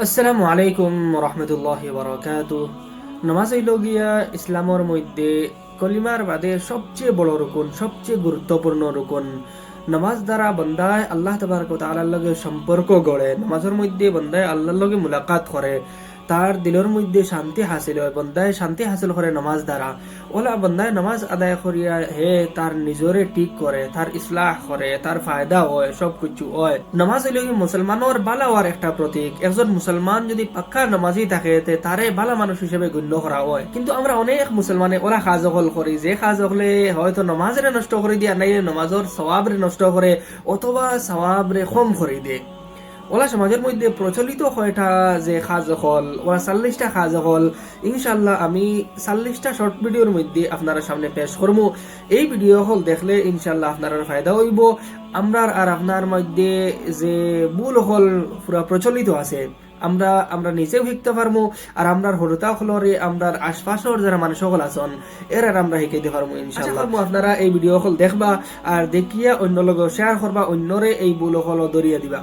আসসালামু আলাইকুম রহমতুল্লাহ বরকাত। নামাজ ইসলামর মধ্যে কলিমার বাদে সবচেয়ে বড় রুকুন, সবচেয়ে গুরুত্বপূর্ণ রুকুন, নামাজ দ্বারা বন্দায় আল্লাহ তবরক তালার লগে সম্পর্ক গড়ে, নামাজের মধ্যে বন্দায় আল্লাহর লগে মুলাকাত করে। তার দিলের মধ্যে শান্তি হাসিল হয়। বন্দায় শান্তি হাসিল করে নামাজ দ্বারা ওলা বন্দায় নামাজ আদায় করিয়া হে তার নিজরে ঠিক করে তার ইসলাহ করে তার ফায়দা হয়, সব কিছু হয়। নামাজ হইল মুসলমানের বালা হওয়ার একটা প্রতীক একজন মুসলমান যদি পাক্কা নামাজি থাকে তারে বালা মানুষ হিসেবে গণ্য করা হয়। কিন্তু আমরা অনেক মুসলমানে ওরা কাজ অকল করি, যে কাজ হলে হয়তো নমাজরে নষ্ট করে দিয়া নাই নমাজর সওয়াবরে নষ্ট করে অথবা সওয়াবরে কম করে দিয়ে। ওলা সমাজের মধ্যে প্রচলিত কয়টা যে খাজ হল ওরা চাল্লিশটা খাজ হল ইনশাল্লাহ আমি চাল্লিশটা শর্ট ভিডিওর মধ্যে আপনারা সামনে পেশ করব। এই ভিডিও হল দেখলে ইনশাল্লাহ আপনার ফায়দা হইব। আমরার আর আপনার মধ্যে যে ভুল হল পুরা প্রচলিত আছে আমরা আমরা নিজেও শিখতে পারব। আর আমরা হরতা হলরে আমরা আশপাশের যারা মানুষ সকল আছেন এর আর আমরা শিখাইতে পারব ইনশাল্লাহ আপনারা এই ভিডিও হল দেখবা আর দেখিয়া অন্য লগে শেয়ার করবা অন্যরে এই ভুল হল দরিয়া দিবা।